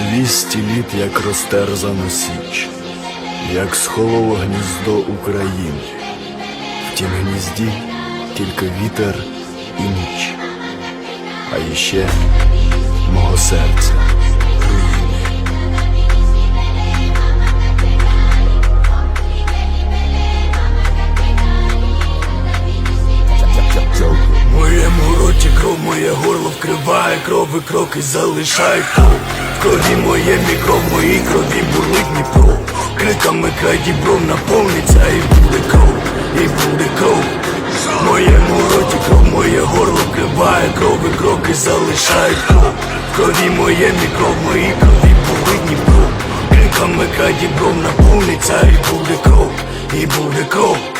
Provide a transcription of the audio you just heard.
Двісті літ, як розтерзано січ, як схололо гніздо України. В тім гнізді тільки вітер і ніч, а іще мого серця моєму роті кров, моє горло вкриває кров і кроки залишають кров. В крові моє мікро, в моїй крові бурлить Дніпро. Криками край дібров наповниться і буде кров, і буде кров. В моєму роті кров, моє горло вкриває кров і кроки залишають кров. В крові моє мікро, в моїй крові бурлить Дніпро. Криками край дібров наповниться і буде кров, і буде кров.